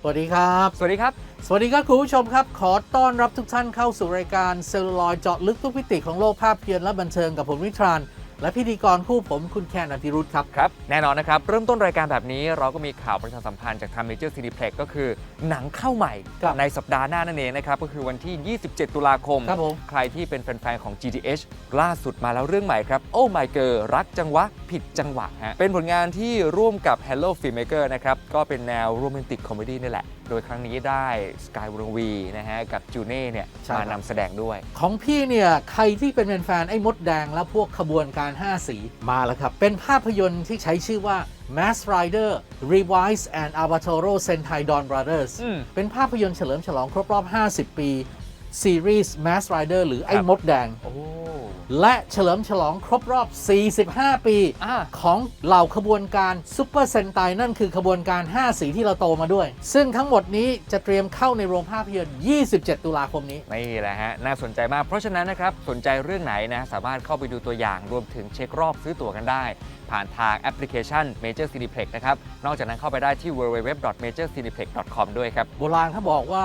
สวัสดีครับ สวัสดีครับ สวัสดีครับคุณผู้ชมครับ ขอต้อนรับทุกท่านเข้าสู่รายการเซลลูลอยด์เจาะลึกทุกมิติของโลกภาพยนตร์และบันเทิงกับผมวิทราน และพิธีกรคู่ผมคุณแคนอธิรุธครับ ครับ แน่นอนนะครับ เริ่มต้นรายการแบบนี้เราก็มีข่าวประชาสัมพันธ์จากทาง Major Cineplex ก็คือหนังเข้าใหม่ ครับในสัปดาห์หน้านั่นเองนะครับ ก็คือวันที่ 27 ตุลาคม ครับผม ใครที่เป็นแฟน ๆ ของ GTH ล่าสุดมาแล้วเรื่องใหม่ครับ Oh My Girl รักจังหวะ ผิดจังหวะฮะเป็นผลงานที่ร่วมกับ Hello Filmmaker นะครับ ก็เป็นแนวโรแมนติกคอมเมดี้นี่แหละโดยครั้งนี้ได้สกายวงวีนะฮะกับจูเน่เนี่ยใช่ครับ มานำแสดงด้วย ของพี่เนี่ยใครที่เป็นแฟนๆไอ้มดแดงและพวกขบวนการ 5 สีมาแล้วครับ เป็นภาพยนตร์ที่ใช้ชื่อว่า Mass Rider Revise and Avataro Sentai Dawn Brothers อืม เป็นภาพยนตร์เฉลิมฉลองครบรอบ 50 ปี ซีรีส์ Mass Rider หรือไอ้มดแดง โอ้ และเฉลิมฉลองครบรอบ 45 ปี อ่า ของเหล่าขบวนการซูเปอร์เซนไตนั่นคือขบวนการ 5 สีที่เราโตมาด้วย ซึ่งทั้งหมดนี้จะเตรียมเข้าในโรงภาพยนตร์ 27 ตุลาคมนี้ นี่แหละฮะ น่าสนใจมาก เพราะฉะนั้นนะครับ สนใจเรื่องไหนนะ สามารถเข้าไปดูตัวอย่างรวมถึงเช็ครอบซื้อตั๋วกันได้ ผ่านทางแอปพลิเคชัน Major Cineplex นะครับ นอกจากนั้นเข้าไปได้ที่ www.majorcineplex.com ด้วยครับ โบราณเขาบอกว่า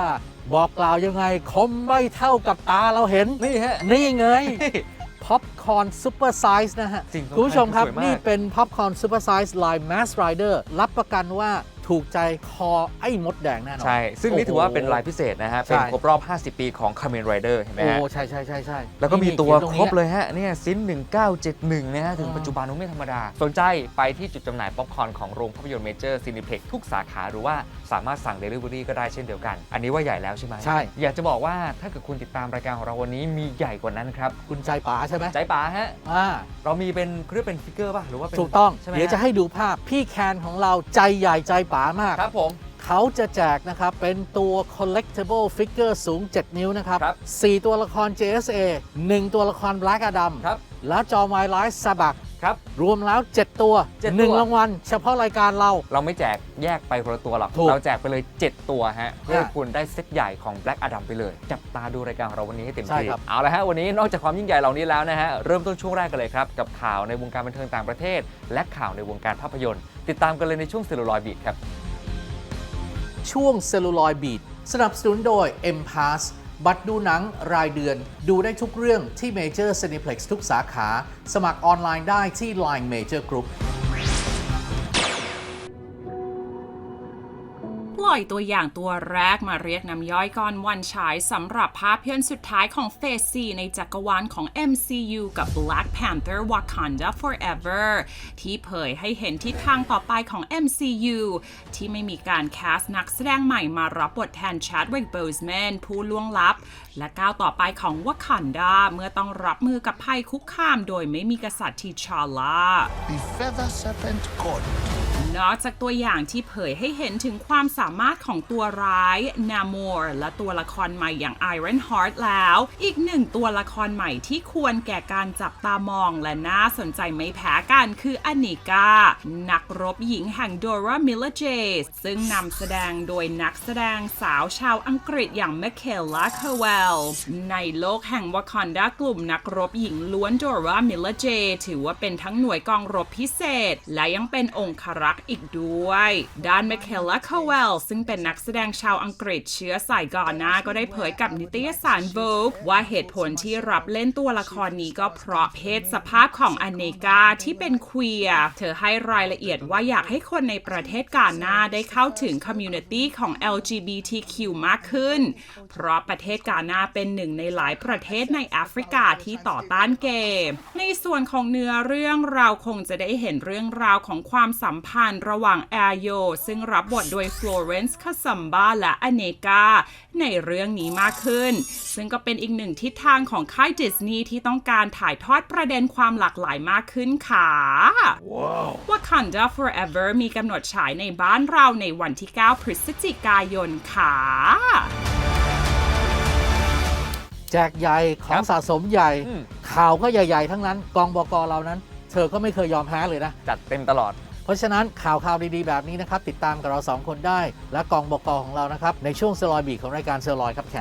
บอกกล่าวยังไงคมไม่เท่ากับตาเราเห็น นี่ฮะ นี่ไง พ็อปคอร์นซูเปอร์ไซส์นะฮะ จริงคุณผู้ชมครับสวยมากนี่เป็นพ็อปคอร์นซูเปอร์ไซส์ลาย Mass Rider รับประกันว่า ถูกใจคอไอ้มดแดงแน่นอน ใช่ ซึ่งนี่ถือว่าเป็นลายพิเศษนะฮะ เป็นใช่ ครบรอบ 50 ปีของ Kamen Rider เห็นไหมโอ้ฮะ ใช่ใช่ใช่ใช่แล้วก็มีตัวขีนงครบนี้เลยฮะ เนี่ยซิน1971 นะฮะ ถึงอ่าปัจจุบันนู้นไม่ธรรมดา สนใจไปที่จุดจำหน่ายป๊อปคอร์นของโรงภาพยนตร์เมเจอร์ซีนิเพล็กทุกสาขา หรือว่าสามารถสั่ง Delivery ก็ได้เช่นเดียวกัน อันนี้ว่าใหญ่แล้วใช่ไหมใช่ อยากจะบอกว่าถ้าเกิดคุณติดตามรายการของเราวันนี้มีใหญ่กว่านั้นครับคุณใจป๋าใช่ไหมใจป๋าฮะอ่า เรามีเป็นเรียกเป็นฟิกเกอร์ป่ะหรือว่าเป็นถูกต้อง ใช่ไหมเดี๋ยวจะให้ดูภาพ พี่แคนของเราใจใหญ่ใจป๋ามาก ครับผม เขาจะแจกนะครับ เป็นตัว collectible figure สูง 7 นิ้วนะครับครับ4ตัวละคร JSA 1 ตัวละคร Black Adam ครับ และจอมไวไลท์ซาบัก ครับรวมแล้ว 7 ตัวเจ็ดตัว1รางวัลเฉพาะรายการเรา เราไม่แจกแยกไปคนละตัวหรอก ถูกเราแจกไปเลย 7 ตัวฮะ เพื่อให้อะคุณได้เซตใหญ่ของ Black Adam ไปเลย จับตาดูรายการของเราวันนี้ให้เต็มใช่ที่ ครับ เอาละฮะ วันนี้นอกจากความยิ่งใหญ่เหล่านี้แล้วนะฮะ เริ่มต้นช่วงแรกกันเลยครับ กับข่าวในวงการบันเทิงต่างประเทศ และข่าวในวงการภาพยนตร์ ติดตามกันเลยในช่วงเซลลูลอยบีทครับ ช่วงเซลลูลอยบีดสนับสนุนโดย M Pass บัตรดูหนังรายเดือน ดูได้ทุกเรื่องที่ Major Cineplex ทุกสาขา สมัครออนไลน์ได้ที่ Line Major Group ปล่อยตัวอย่างตัวแรกมาเรียกน้ำย่อยก่อนวันฉายสำหรับภาพยนตร์สุดท้ายของเฟส4ในจักรวาลของ MCU กับ Black Panther Wakanda Forever ที่เผยให้เห็นทิศทางต่อไปของ MCU ที่ไม่มีการแคสต์นักแสดงใหม่มารับบทแทน Chadwick Boseman ผู้ล่วงลับ และก้าวต่อไปของ Wakanda เมื่อต้องรับมือกับภัยคุกคามโดยไม่มีกษัตริย์ทีชาลา The feather serpent god. นอกจากตัวอย่างที่เผยให้เห็นถึงความสามารถของตัวร้ายนามอร์และตัวละครใหม่อย่าง Iron Heart แล้ว อีกหนึ่งตัวละครใหม่ที่ควรแก่การจับตามองและน่าสนใจไม่แพ้กันคืออนิกา นักรบหญิงแห่ง Dora Milaje ซึ่งนำแสดงโดยนักแสดงสาวชาวอังกฤษอย่างเมคเคลลาเคเวลในโลกแห่งวาคอนดากลุ่มนักรบหญิงล้วน Dora Milaje ถือว่าเป็นทั้งหน่วยกองรบพิเศษ และยังเป็นองครักอีกด้วย ด้านเมคเคลลาเคเวลซึ่งเป็นนักแสดงชาวอังกฤษเชื้อสายกานาก็ได้เผยกับนิตยสาร Vogue ว่าเหตุผลที่รับเล่นตัวละครนี้ก็เพราะเพศสภาพของอเนกาที่เป็นควียร์เธอให้รายละเอียดว่าอยากให้คนในประเทศกานาได้เข้าถึงคอมมูนิตี้ของ LGBTQ มากขึ้น เพราะประเทศกานาเป็นหนึ่งในหลายประเทศในแอฟริกาที่ต่อต้านเกย์ในส่วนของเนื้อเรื่องเราคงจะได้เห็นเรื่องราวของความสัมพันธ์ระหว่างแอโยซึ่งรับบทโดยฟลอเรนซ์คาซัมบาและอเนกาในเรื่องนี้มากขึ้น ซึ่งก็เป็นอีกหนึ่งทิศทางของค่ายดิสนีย์ที่ต้องการถ่ายทอดประเด็นความหลากหลายมากขึ้นค่ะ Wakanda Forever มีกำหนดฉายในบ้านเราในวันที่ 9 พฤศจิกายนค่ะแจกใหญ่ขอคงรับสะสมใหญ่อืมข่าวก็ใหญ่ ๆ ทั้งนั้น กองบกเรานั้น เธอก็ไม่เคยยอมแพ้เลยนะ จัดเต็มตลอด เพราะฉะนั้นข่าวข่าวดีๆ แบบนี้นะครับ ติดตามกับเรา 2 คนได้ และกองบกของเรานะครับ ในช่วงเซลอยบีของรายการเซลอยครับแขน